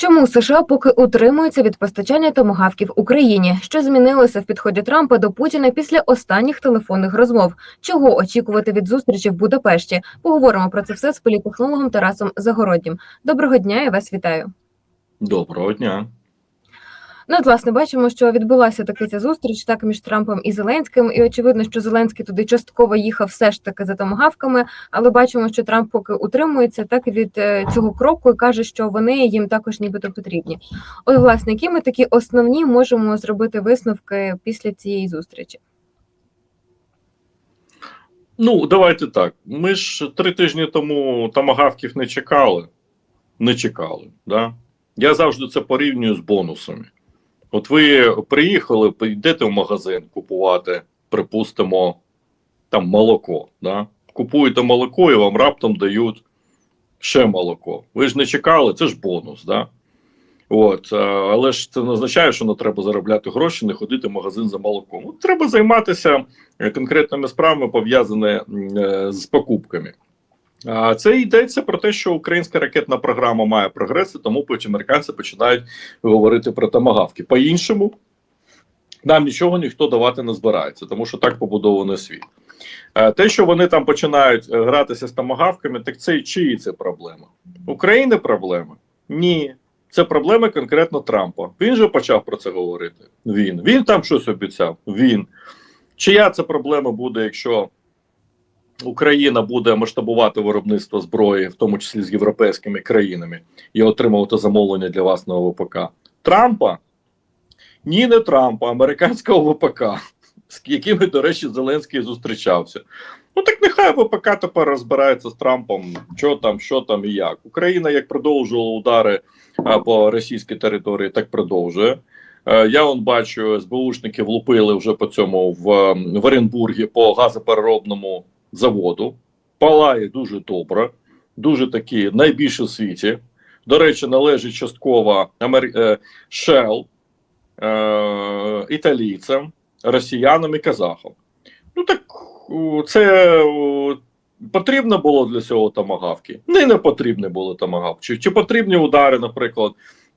Чому США поки утримуються від постачання томагавків Україні? Що змінилося в підході Трампа до Путіна після останніх телефонних розмов? Чого очікувати від зустрічі в Будапешті? Поговоримо про це все з політехнологом Тарасом Загороднім. Доброго дня, я вас вітаю. Доброго дня. Ну, от, власне, бачимо, що відбулася таки ця зустріч так між Трампом і Зеленським. І очевидно, що Зеленський туди частково їхав все ж таки за томагавками, але бачимо, що Трамп поки утримується так від е, цього кроку і каже, що вони їм також нібито потрібні. От, власне, які ми такі основні можемо зробити висновки після цієї зустрічі? Ну, давайте так. Ми ж три тижні тому тамагавків не чекали. Не чекали. Да? Я завжди це порівнюю з бонусами. От ви приїхали, йдете в магазин купувати, припустимо, там молоко. Да? Купуєте молоко і вам раптом дають ще молоко. Ви ж не чекали, це ж бонус. Да? От, е, але ж це не означає, що не треба заробляти гроші, не ходити в магазин за молоком. От, треба займатися е, конкретними справами, пов'язаними е, з покупками. Це йдеться про те, що українська ракетна програма має прогреси, тому потім американці починають говорити про тамагавки. По-іншому нам нічого ніхто давати не збирається, тому що так побудований світ. Те, що вони там починають е, гратися з тамагавками, так це чиї це проблема? України проблема? Ні. Це проблеми конкретно Трампа. Він же почав про це говорити. Він. Він там щось обіцяв. Він. Чия це проблема буде, якщо Україна буде масштабувати виробництво зброї, в тому числі з європейськими країнами, і отримувати замовлення для власного ВПК? Трампа? Ні, не Трампа, американського ВПК, з якими, до речі, Зеленський зустрічався. Ну так нехай ВПК тепер розбирається з Трампом, що там, що там і як. Україна як продовжувала удари по російській території, так продовжує. Е, Я он бачу, СБУшники влупили вже по цьому в, в Оренбургі по газопереробному заводу. Палає дуже добре, дуже такі найбільші в світі. До речі, належить частково е, Shell, е, італійцям, росіянам і казахам. Ну так це потрібно було для цього тамагавки? Не, не потрібні були тамагавки. Чи потрібні удари, наприклад,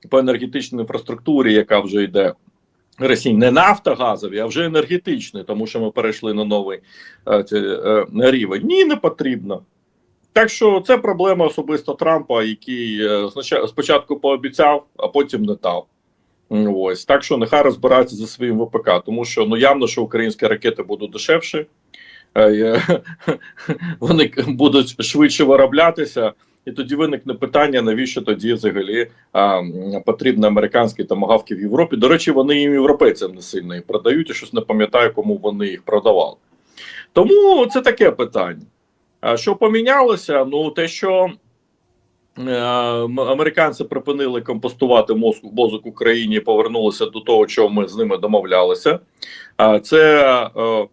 по енергетичній інфраструктурі, яка вже йде Росії, не нафтогазові, а вже енергетичні, тому що ми перейшли на новий е, е, рівень. Ні, не потрібно. Так що це проблема особисто Трампа, який е, спочатку пообіцяв, а потім не дав. Ось так що нехай розбирається зі своїм ВПК, тому що ну явно, що українські ракети будуть дешевші, е, вони будуть швидше вироблятися, і тоді виникне питання, навіщо тоді взагалі а, потрібні американські томагавки в Європі. До речі, вони їм європейцям не сильно їх продають, і щось не пам'ятаю, кому вони їх продавали. Тому це таке питання. А що помінялося? Ну, те, що е, американці припинили компостувати мозок, мозок Україні повернулися до того, чого ми з ними домовлялися. А це е,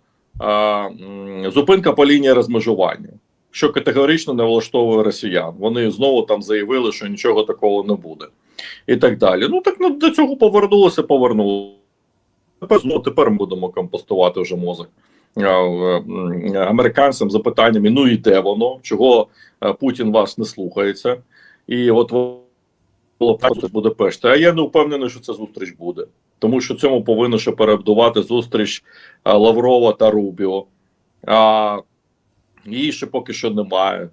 е, зупинка по лінії розмежування, що категорично не влаштовує росіян. Вони знову там заявили, що нічого такого не буде, і так далі. Ну так ну, до цього повернулося, повернулося. Тепер знову тепер ми будемо компостувати вже мозок е, американцям за питаннями: ну і де воно? Чого е, Путін вас не слухається? І от з Будапешта. А я не впевнений, що ця зустріч буде, тому що цьому повинно ще перебудувати зустріч а, Лаврова та Рубіо. А її ще поки що немає.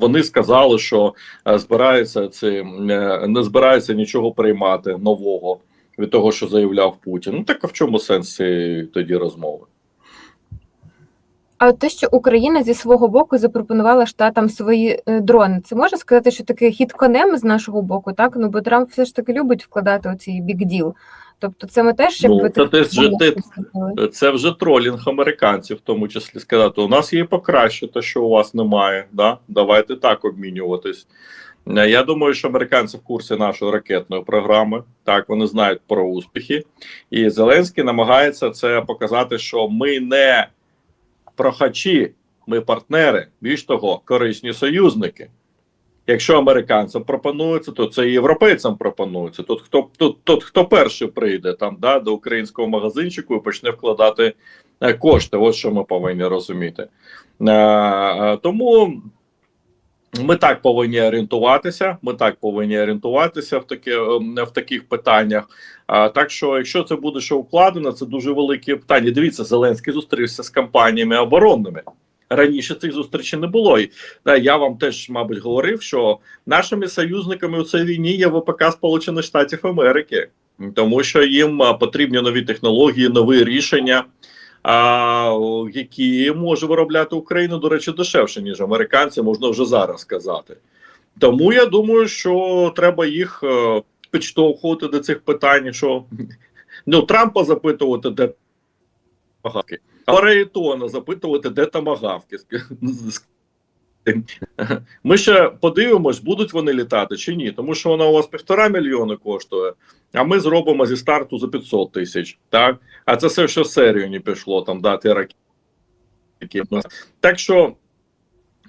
Вони сказали, що е, збирається це не збирається нічого приймати нового від того, що заявляв Путін. Ну так а в чому сенс тоді розмови? А те, що Україна зі свого боку запропонувала штатам свої е, дрони, це можна сказати, що такий хід конем з нашого боку, так? Ну бо Трамп все ж таки любить вкладати оцій бік-діл. Тобто, це ми теж Ну, це теж те- поставили. Це вже тролінг американців, в тому числі сказати: у нас є покраще, те, що у вас немає. Да? Давайте так обмінюватись. Е, Я думаю, що американці в курсі нашої ракетної програми. Так, вони знають про успіхи, і Зеленський намагається це показати, що ми не прохачі, ми партнери, більш того, корисні союзники. Якщо американцям пропонується, то це і європейцям пропонується. Тут хто тут, тут хто перший прийде там да, до українського магазинчику і почне вкладати е, кошти. Ось що ми повинні розуміти. Е, е, тому Ми так повинні орієнтуватися. Ми так повинні орієнтуватися в таке в таких питаннях. А так що, якщо це буде ще укладено, це дуже велике питання. Дивіться, Зеленський зустрівся з компаніями оборонними. Раніше цих зустрічей не було. І да, я вам теж, мабуть, говорив, що нашими союзниками у цій війні є ВПК Сполучених Штатів Америки, тому що їм потрібні нові технології, нові рішення а, які може виробляти Україна, до речі, дешевше, ніж американці, можна вже зараз сказати. Тому я думаю, що треба їх е, підштовхувати до цих питань, що ну, Трампа запитувати, де тамагавки, а запитувати, де тамагавки. Ми ще подивимось, будуть вони літати чи ні, тому що вона у вас півтора мільйони коштує, а ми зробимо зі старту за 500 тисяч. Так, а це все ще серію не пішло там дати ракети. Так що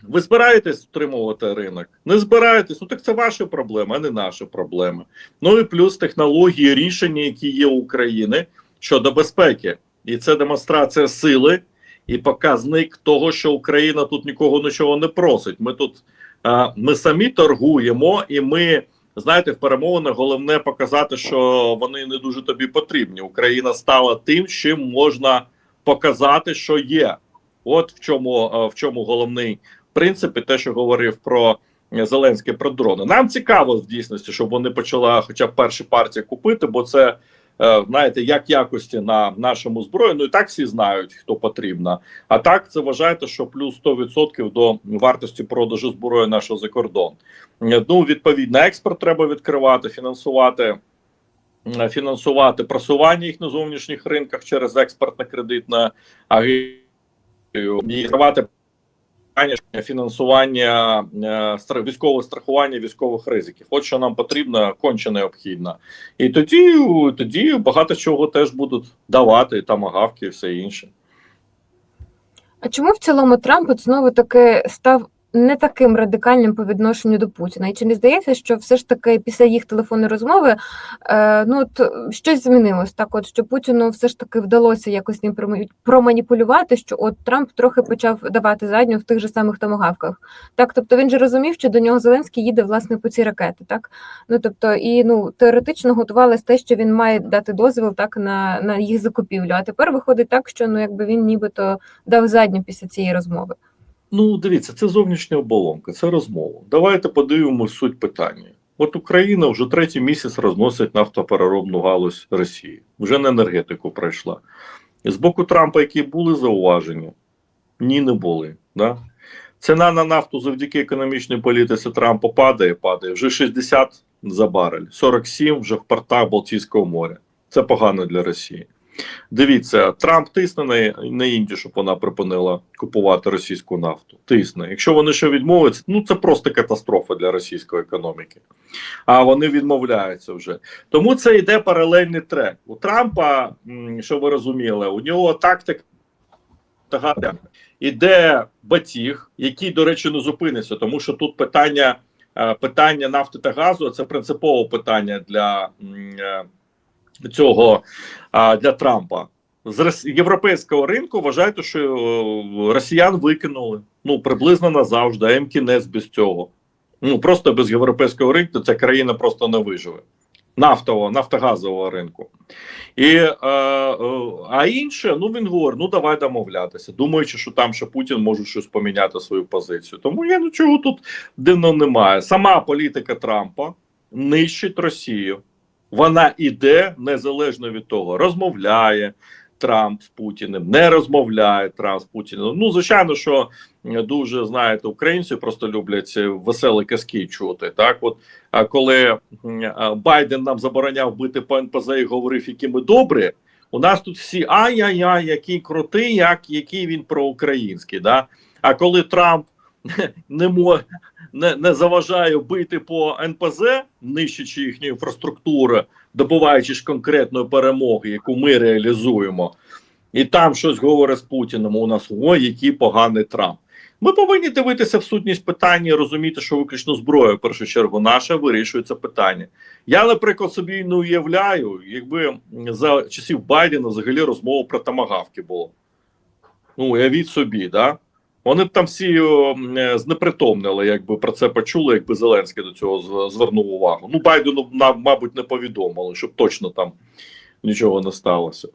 ви збираєтесь утримувати ринок? Не збираєтесь, ну так це ваші проблеми, а не наші проблеми. Ну і плюс технології, рішення, які є у України щодо безпеки, і це демонстрація сили і показник того, що Україна тут нікого нічого не просить. Ми тут ми самі торгуємо, і ми знаєте, в перемовинах головне показати, що вони не дуже тобі потрібні. Україна стала тим, чим можна показати, що є. От в чому в чому головний принцип, і те, що говорив про Зеленський про дрони. Нам цікаво в дійсності, щоб вони почали, хоча б перші партії купити, бо це. Е, Знаєте, як якості на нашому зброї, ну і так всі знають, хто потрібна. А так це вважаєте, що плюс 100% до вартості продажу зброї нашого за кордон. Е, Ну, відповідно, експорт треба відкривати, фінансувати. е, Фінансувати просування їх на зовнішніх ринках через експортно-кредитне агентство і питання фінансування стра- військового страхування військових ризиків. От що нам потрібно, конче необхідно. І тоді, тоді багато чого теж будуть давати, там агавки і все інше. А чому в цілому Трамп от знову таки став не таким радикальним по відношенню до Путіна? І чи не здається, що все ж таки після їх телефонної розмови е, ну от щось змінилось? Так, от що Путіну все ж таки вдалося якось ним проманіпулювати, що от Трамп трохи почав давати задню в тих же самих томагавках. Так, тобто він же розумів, що до нього Зеленський їде власне по ці ракети, так ну тобто, і ну теоретично готувалось те, що він має дати дозвіл так на, на їх закупівлю. А тепер виходить так, що ну якби він нібито дав задню після цієї розмови. Ну, дивіться, це зовнішня оболонка, це розмова. Давайте подивимось суть питання. От Україна вже третій місяць розносить нафтопереробну галузь Росії. Вже на енергетику пройшла. З боку Трампа, які були зауваження? Ні, не були. Да? Ціна на нафту завдяки економічній політиці Трампа падає, падає. Вже 60 за барель, 47 вже в портах Балтійського моря. Це погано для Росії. Дивіться, Трамп тисне на, на Індію, щоб вона припинила купувати російську нафту. Тисне. Якщо вони ще відмовляться, ну це просто катастрофа для російської економіки. А вони відмовляються вже. Тому це йде паралельний трек. У Трампа, що ви розуміли, у нього тактика іде батіг, який, до речі, не зупиниться, тому що тут питання, е, питання нафти та газу це принципове питання для. Цього для Трампа з європейського ринку вважаєте, що е, росіян викинули ну приблизно назавжди, а їм кінець без цього. Ну просто без європейського ринку ця країна просто не виживе. Нафтового, нафтогазового ринку. І, е, е, а інше, ну він говорить: ну давай домовлятися, думаючи, що там ще Путін може щось поміняти свою позицію. Тому я нічого тут дивного немає. Сама політика Трампа нищить Росію. Вона іде незалежно від того, розмовляє Трамп з Путіним, не розмовляє Трамп з Путіним. Ну, звичайно, що е, дуже знаєте, українці просто люблять е, веселі казки чути. Так, от коли Байден нам забороняв бити по НПЗ і говорив, які ми добрі. У нас тут всі ай-яй-яй, який крутий, як який він проукраїнський. Да? А коли Трамп не мо не, не заважає бити по НПЗ, нищачи їхню інфраструктуру, добуваючи ж конкретної перемоги, яку ми реалізуємо, і там щось говорить з Путіним. У нас ой, який поганий Трамп. Ми повинні дивитися в сутність питання і розуміти, що виключно зброя, в першу чергу, наша вирішує це питання. Я, наприклад, собі не уявляю, якби за часів Байдена взагалі розмова про тамагавки було. Ну, уявіть собі, да? Вони б там всі е, знепритомнили, якби про це почули, якби Зеленський до цього звернув увагу. Ну, Байдену, мабуть, не повідомили, щоб точно там нічого не сталося.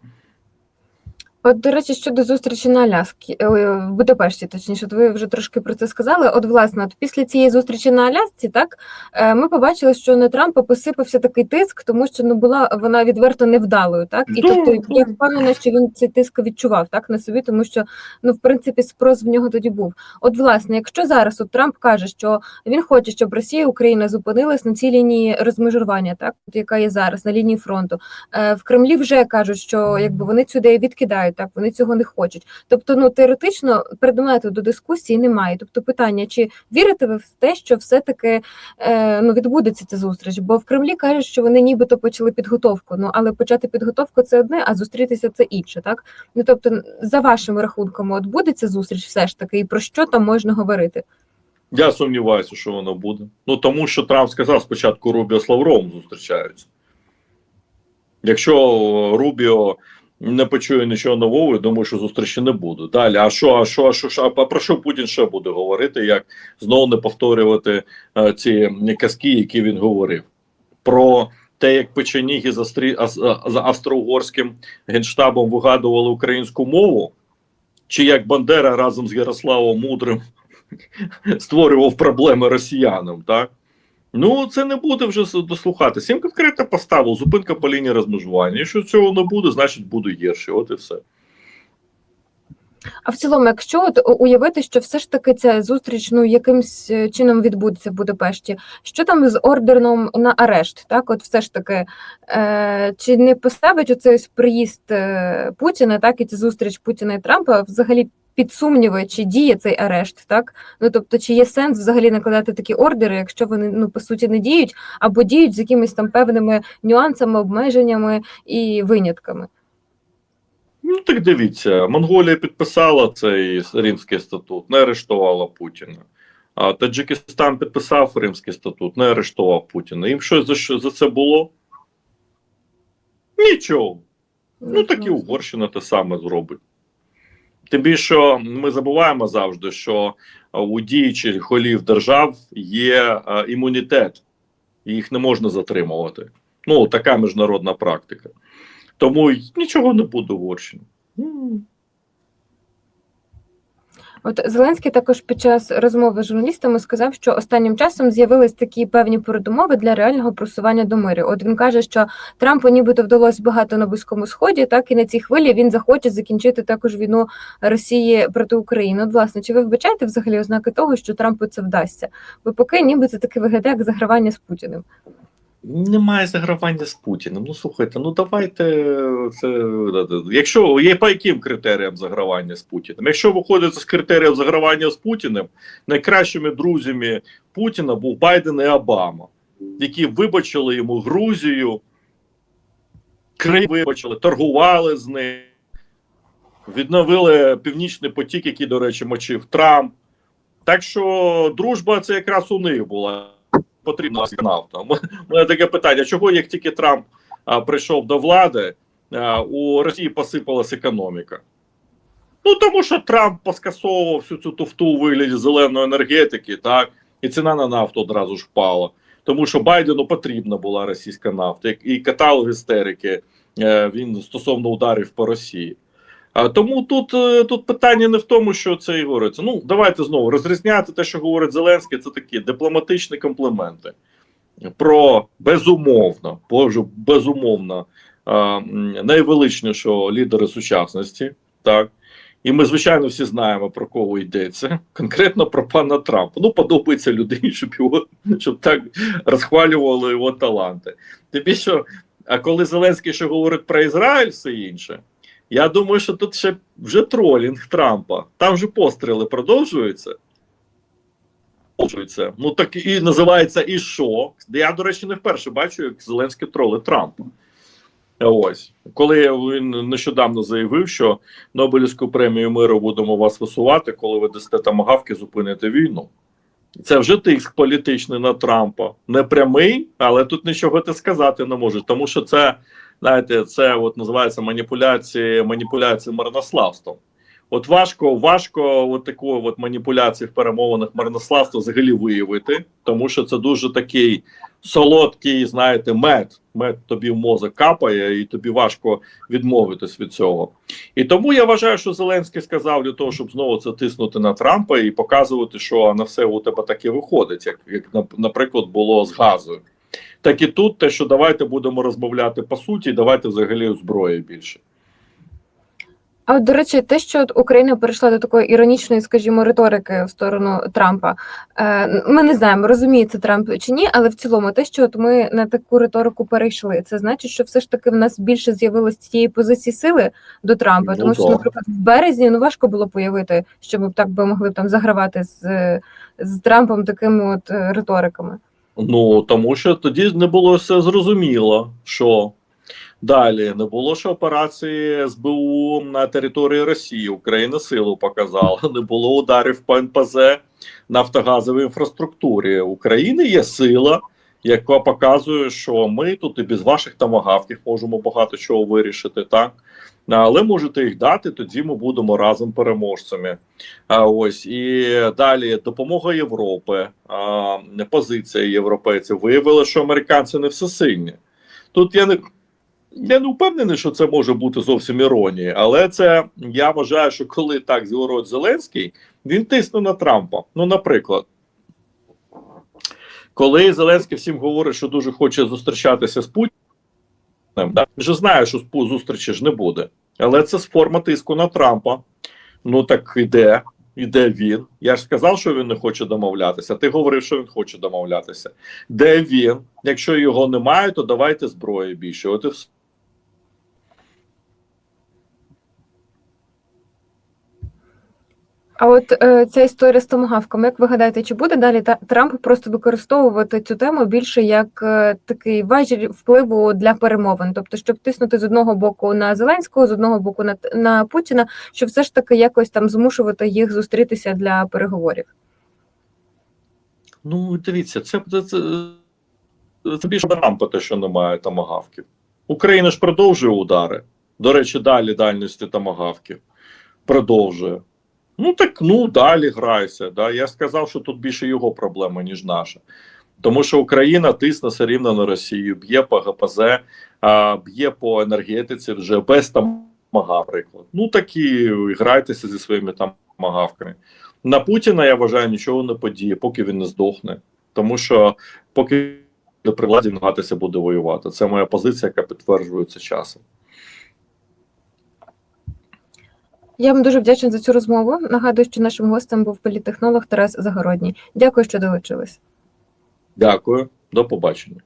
От, до речі, щодо зустрічі на Аляскі, е, в Будапешті, точніше, от ви вже трошки про це сказали. От, власне, от після цієї зустрічі на Алясці, так е, ми побачили, що на Трампа посипався такий тиск, тому що ну була вона відверто невдалою, так і тобто я впевнена, що він цей тиск відчував так на собі, тому що ну в принципі спрос в нього тоді був. От, власне, якщо зараз от Трамп каже, що він хоче, щоб Росія і Україна зупинилась на цій лінії розмежування, так яка є зараз на лінії фронту. Е, в Кремлі вже кажуть, що якби вони цю ідею відкидають, так вони цього не хочуть. Тобто, ну теоретично предмету до дискусії немає. Тобто, питання, чи вірите ви в те, що все-таки е, ну відбудеться ця зустріч? Бо в Кремлі кажуть, що вони нібито почали підготовку. Ну але почати підготовку це одне, а зустрітися це інше, так ну тобто, за вашими рахунками, от буде ця зустріч, все ж таки, і про що там можна говорити? Я сумніваюся, що воно буде. Ну тому що Трамп сказав спочатку Рубіо з Лавровим зустрічаються. Якщо Рубіо не почує нічого нового, я думаю, що зустрічі не буде. Далі, а що, а що, а що, а про що Путін ще буде говорити, як знову не повторювати е, ці казки, які він говорив? Про те, як печеніги а- за австро-угорським генштабом вигадували українську мову, чи як Бандера разом з Ярославом Мудрим створював проблеми росіянам, так? Ну, це не буде вже дослухатися. Їм конкретно поставив зупинка по лінії розмежування. Якщо цього не буде, значить буде гірше. От і все. А в цілому, якщо от уявити, що все ж таки ця зустріч ну якимсь е, чином відбудеться в Будапешті, що там з ордером на арешт? Так, от все ж таки, е, чи не поставить оцей приїзд е, Путіна, так і ця зустріч Путіна і Трампа взагалі під сумніви, чи діє цей арешт, так? Ну тобто, чи є сенс взагалі накладати такі ордери, якщо вони ну по суті не діють, або діють з якимись там певними нюансами, обмеженнями і винятками? Ну так дивіться, Монголія підписала цей Римський статут, не арештувала Путіна. А Таджикистан підписав Римський статут, не арештував Путіна. Їм щось за, що- за це було? Нічого. Ну так і Угорщина те саме зробить. Тим більше ми забуваємо завжди, що у діючих голів держав є а, імунітет, і їх не можна затримувати. Ну, така міжнародна практика. Тому нічого не буде в. От Зеленський також під час розмови з журналістами сказав, що останнім часом з'явились такі певні передумови для реального просування до миру. От він каже, що Трампу нібито вдалося багато на близькому сході, так і на цій хвилі він захоче закінчити також війну Росії проти України. От, власне, чи ви вбачаєте взагалі ознаки того, що Трампу це вдасться? Бо поки ніби це таке виглядає як загравання з Путіним. Немає загравання з Путіним. Ну слухайте, ну давайте це. Якщо є по яким критеріям загравання з Путіним? Якщо виходить з критеріїв загравання з Путіним, найкращими друзями Путіна був Байден і Обама, які вибачили йому Грузію, Крим вибачили, торгували з ним, відновили Північний потік, який, до речі, мочив Трамп. Так що дружба це якраз у них була потрібна нафта. У мене таке питання: чого як тільки Трамп а, прийшов до влади, а, у Росії посипалась економіка? Ну тому що Трамп поскасовував всю цю туфту у вигляді зеленої енергетики, так, і ціна на нафту одразу ж впала. Тому що Байдену потрібна була російська нафта, і каталог істерики е, він стосовно ударів по Росії. Тому тут, е, тут питання не в тому, що це і говориться. Ну, давайте знову розрізняти те, що говорить Зеленський, це такі дипломатичні компліменти. Про безумовно, боже, безумовно, найвеличнішого лідера сучасності. Так. І ми, звичайно, всі знаємо, про кого йдеться. Конкретно про пана Трампа. Ну, подобається людині, щоб його щоб так розхвалювали його таланти. Тим більше, а коли Зеленський ще говорить про Ізраїль, все інше. Я думаю, що тут ще вже тролінг Трампа. Там же постріли продовжуються. Продовжуються. Ну так і називається і що? Я, до речі, не вперше бачу, як Зеленський троли Трампа. Ось. Коли він нещодавно заявив, що Нобелівську премію миру будемо вас висувати, коли ви дасте тамагавки, зупините війну. Це вже тиск політичний на Трампа. Не прямий, але тут нічого ти сказати не може, тому що це знаєте, це от називається маніпуляції, маніпуляції марнославством. От важко, важко от такої от маніпуляції в перемовинах марнославства взагалі виявити, тому що це дуже такий солодкий, знаєте, мед. Мед тобі в мозок капає, і тобі важко відмовитись від цього. І тому я вважаю, що Зеленський сказав для того, щоб знову це тиснути на Трампа і показувати, що на все у тебе таке виходить, як, як наприклад, було з газою. Так і тут те, що давайте будемо розмовляти по суті, давайте взагалі зброї більше. А от, до речі, те, що Україна перейшла до такої іронічної, скажімо, риторики в сторону Трампа. Е, ми не знаємо, розуміє це Трамп чи ні, але в цілому, те, що от ми на таку риторику перейшли, це значить, що все ж таки в нас більше з'явилось цієї позиції сили до Трампа. Ну, Тому що, наприклад, в березні ну важко було появити, щоб так би могли б там загравати з, з Трампом такими от е, риториками. Ну тому що тоді не було все зрозуміло, що далі не було ж операції СБУ на території Росії. Україна силу показала, не було ударів по НПЗ нафтогазовій інфраструктурі. України є сила, яка показує, що ми тут і без ваших тамагавків можемо багато чого вирішити, так. Але можете їх дати, тоді ми будемо разом переможцями. А ось і далі допомога Європи, а, позиція європейців виявила, що американці не всесильні. Тут я не я не впевнений, що це може бути зовсім іронія, але це я вважаю, що коли так зілород Зеленський, він тисне на Трампа. Ну, наприклад, коли Зеленський всім говорить, що дуже хоче зустрічатися з Путіним, да, він же знає, що зустрічі ж не буде. Але це форма тиску на Трампа. Ну так іде, іде він. Я ж сказав, що він не хоче домовлятися. Ти говорив, що він хоче домовлятися. Де він? Якщо його немає, то давайте зброї більше. От і все. А от е, ця історія з томагавками, як ви гадаєте, чи буде далі Трамп просто використовувати цю тему більше як е, такий важіль впливу для перемовин, тобто, щоб тиснути з одного боку на Зеленського, з одного боку на, на Путіна, щоб все ж таки якось там змушувати їх зустрітися для переговорів? Ну, дивіться, це, це, це, це більше Трампа те, що немає тамагавків. Україна ж продовжує удари. До речі, далі дальності тамагавків. Продовжує. Ну так ну далі грайся. Да? Я сказав, що тут більше його проблема, ніж наша. Тому що Україна тисне все рівно на Росію, б'є по ГПЗ, б'є по енергетиці вже без тамага, наприклад. Ну так і грайтеся зі своїми тамагавками. На Путіна я вважаю, нічого не подіє, поки він не здохне. Тому що поки до при владі намагатися буде воювати. Це моя позиція, яка підтверджується часом. Я вам дуже вдячна за цю розмову. Нагадую, що нашим гостем був політтехнолог Тарас Загородній. Дякую, що долучились. Дякую, до побачення.